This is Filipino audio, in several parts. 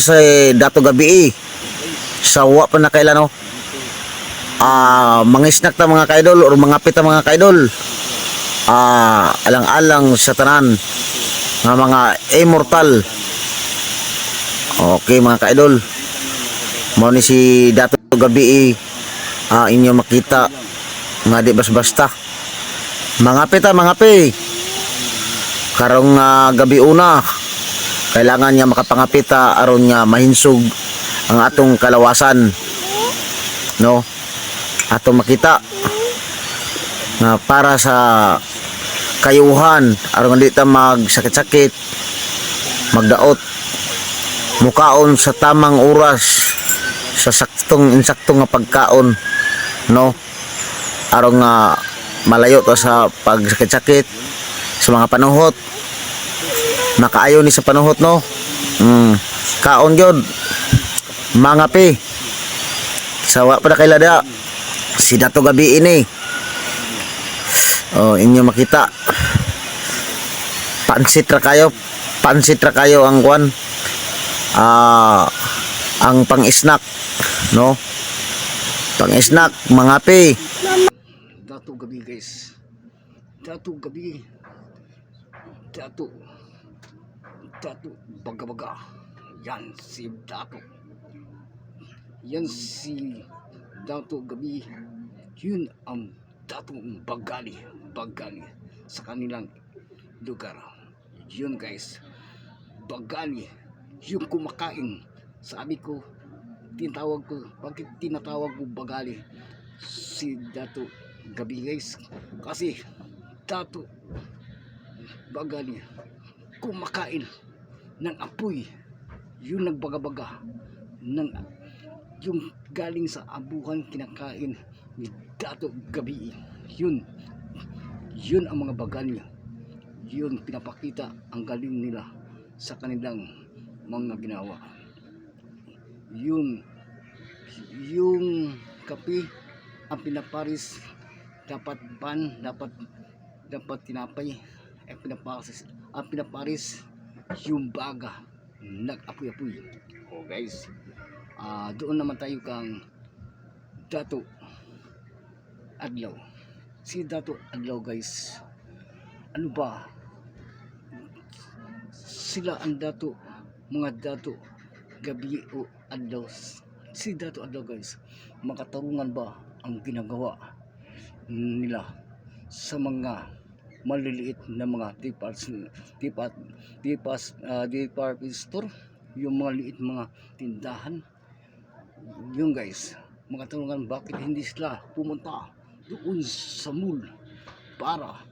sa dato gabi eh. Sawa pa na kailan no. Ah, mga snack ta mga kaidol or mga pita mga kaidol. Ah, alang-alang sa tanan nga mga immortal. Okay mga kaidol. Mo ni si dato gabi eh. Ah, inyo makita nga di bas-basta. Mga pita mga pi. Karong ah, gabi una kailangan niya makapangapita aron nga mahinsog ang atong kalawasan. No? Ato makita. Nga para sa kayuhan aron nga di ta magsakit-sakit magdaot mukaon sa tamang oras sa saktong insaktong nga pagkaon. No? Aron nga malayo ta sa pagsakit-sakit sa mga panuhot makaayo ni sa panuhot no? Mm. kaon gyud mga pi. Sawa pa na kay lada si dato gabi ini. Oh inyo makita. Pansit ra kayo. Pansit ra kayo ang kwan. Ah ang pang snack no? Pang snack mga pi. Dato gabi guys. Dato gabi. Dato. Dato baga-baga. Yan si Dato. Yan si Dato gabi. Yun ang Dato bagali. Bagali sa kanilang lugar. Yun guys. Bagali. Yung kumakain. Sabi ko, tinatawag ko, bakit tinatawag ko bagali? si Dato Gabi guys kasi Dato Bagali kumakain ng apoy. Yung nagbagabaga ng yung galing sa abuhan kinakain ni Dato Gabi. Yun. Yun ang mga bagali yun pinapakita ang galing nila sa kanilang mga ginawa. Yun yung kape ang pinaparis dapat ban dapat dapat tinapay ang pinaparis ang pinaparis yung baga nag-apoy-apoy. Oh guys. Ah doon naman tayo kang Dato Adlaw. Si Dato Adlaw guys ano ba? Sila ang Dato mga Dato gabi o Adlaw. Si Dato Adlaw guys makatarungan ba ang ginagawa nila sa mga maliliit na mga tipas tipat tipas uh, department store. Yung mga liit mga tindahan. Yung guys. Makatarungan bakit hindi sila pumunta doon sa mall para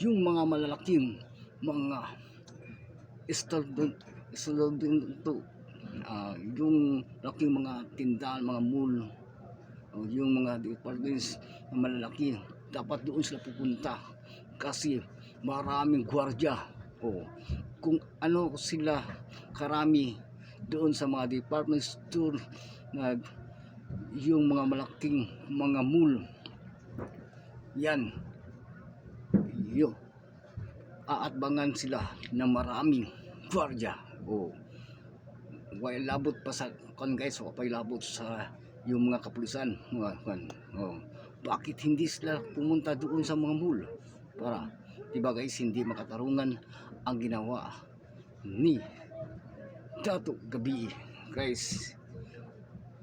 yung mga malalaking mga student to ah, yung laking mga tindahan mga mall yung mga departments na malalaki dapat doon sila pupunta. Kasi maraming gwardiya o kung ano sila karami doon sa mga department store na yung mga malaking mga mall. Yan. Yo. Aatbangan sila ng maraming gwardiya o way labot pa sa kon guys o pay labot sa yung mga kapulisan oh. Bakit hindi sila pumunta doon sa mga mall? Para diba guys hindi makatarungan ang ginawa ni Dato Gabi guys.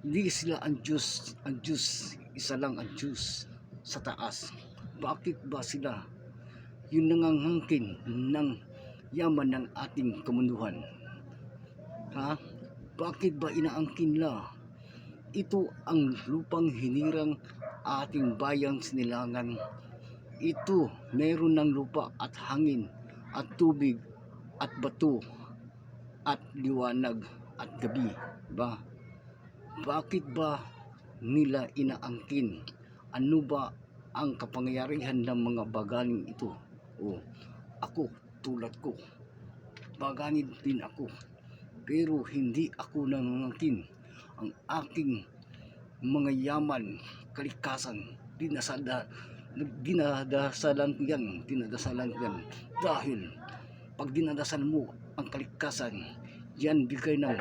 Hindi sila ang Diyos ang Diyos isa lang ang Diyos sa taas. Bakit ba sila yung nangangangkin ng yaman ng ating kamunduhan? Ha? Bakit ba inaangkin nila ito ang lupang hinirang ating bayang sinilangan. Ito, meron ng lupa at hangin at tubig at bato at liwanag at gabi. Ba? Bakit ba nila inaangkin? Ano ba ang kapangyarihan ng mga baganing ito? O, ako, tulad ko. Baganin din ako. Pero hindi ako nangangkin ang aking mga yaman, kalikasan, dinasada, dinadasalan ko yan, dinadasalan ko yan. Dahil, pag dinadasan mo ang kalikasan, yan bigay ng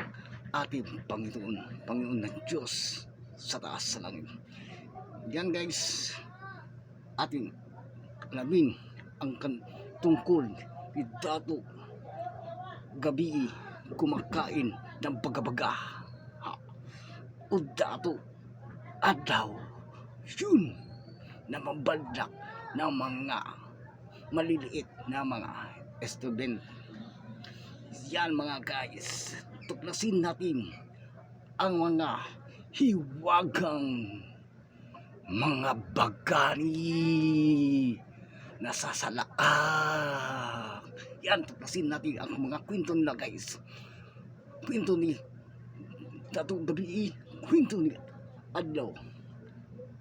ating Panginoon, Panginoon ng Diyos sa taas sa langit. Yan guys, ating alamin ang kan tungkol ni Dato Gabi kumakain ng bagabaga. Ha? O Dato Adlaw, yun na mabaldak ng mga maliliit na mga student. Yan mga guys, tuklasin natin ang mga hiwagang mga bagani nasasalaak. Yan, tuklasin natin ang mga kwento nila guys. Kwento ni Dato Gabi, kwento ni Adlaw.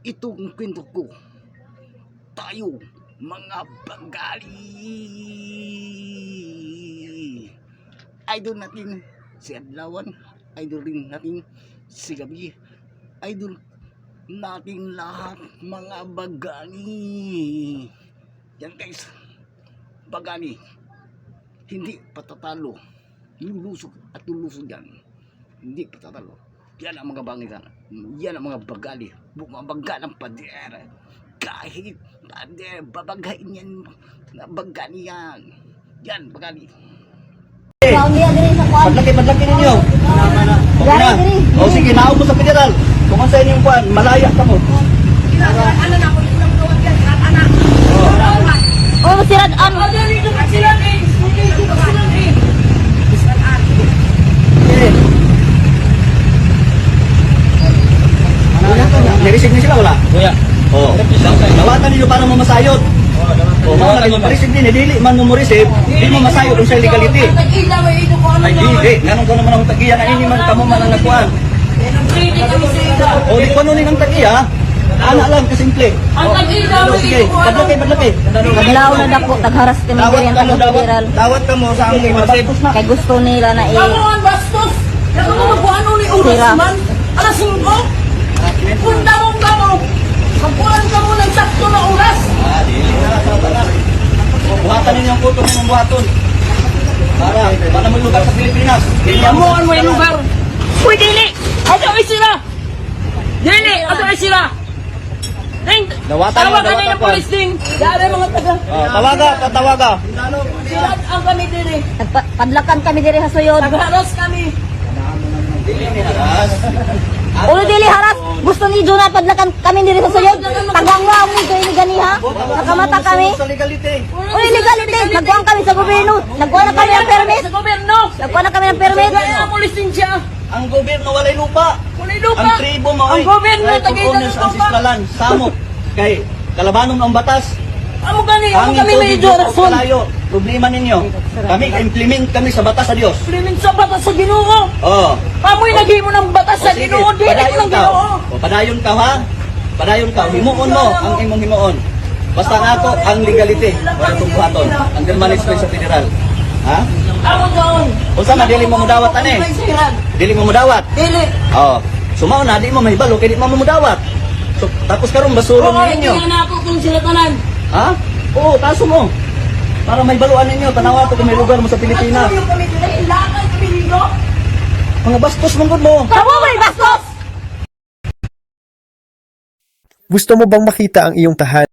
Ito ang kwento ko. Tayo, mga bagali. Idol natin si Adlawan. Idol rin natin si Gabi. Idol nating lahat mga bagani. Yan guys, bagani. Hindi patatalo. Lulusog at lulusog yan. Hindi patatalo. Yan ang mga bangitan. Yan ang mga bagali. Bumabaga ng pader. Kahit pader, babagain yan. Bagani yan. Yan, bagani. Padlaki, padlaki ninyo. Okay na. O sige, naog mo sa federal. Kung sa inyong kuan, malaya ka mo. Oh, sirad an. Nireceive na sila, wala? Kuya. Oh. Dawatan ninyo para mo masayod. Oh, mga kayo pa-receive din, eh, dili man mo mo receive, di mo masayod kung sa legality. Ay, dili. Ganun ko naman ang tagiya na ini man kamo man ang nagkuhan. O, di ko nun ang tagiya. Ana lang, kasimple. O, sige, padlaki, padlaki. Kadlaw na dako tagharas kami diri ang ka mo, taga dawat. federal. Dawat ka mo sa na. Kay gusto nila na i Ang bastos! Kaya mo magkuhan ni oras man, alas 5. Punta mo Magkuhan ka mo ng sakto na oras. Ah, dili Buhatan ninyo ang kuto ng buhaton. Para, para mo lugar sa Pilipinas. Dili Amo mo ang may lugar. Uy, dili! Ato ay sila! Dili! Ato ay sila! Ning, Dawatan mo, dawatan na ng ko. police ding. Dari mga taga. Oh, tawaga, tatawaga. Sila ang kami dili. Padlakan kami diri sa suyod. Nagharas kami. Ulo dili haras. Gusto ni Juna padlakan kami diri sa suyod. Tagwangwa mo kay ni ganiha. Nakamata kami. Sa legality. Uy, legality. Nagkuhan kami sa gobyerno. Nagkuha na kami ng permit. Sa gobyerno. Nagkuha na kami ng permit. Ang din siya. Ang gobyerno walay lupa. Kulay lupa. Ang tribo mo Ang gobyerno, right of tagay ng lupa. samok. Kay kalabanon ang batas. Amo gani, amo kami may rason. kalayo. Problema ninyo. Kami implement kami sa batas sa Dios. Krimen sa batas sa Ginoo. Oh. Pamoy lagi mo ng batas sa Ginoo, dili padayon ng ka. Ginoo. O, padayon ka ha. Padayon ka. Himuon mo ang imong himuon. Basta nga ako, ang legality. Wala itong buhaton. Ang management sa federal. Ha? Amo doon. O sama, dili mo mudawat ani. Dili mo mudawat. Dili. Oh. Sumao na, di mo mahibalo, kaya di mo mamudawat. So, tapos karon basurong Oo, ninyo. hindi na ako kung sila tanan. Ha? Oo, taso mo. Para may baluan ninyo, tanawa to kung may lugar mo sa Pilipinas. Ilakay dito. Mga bastos mong mo. Kamu may bastos. Gusto mo bang makita ang iyong tahanan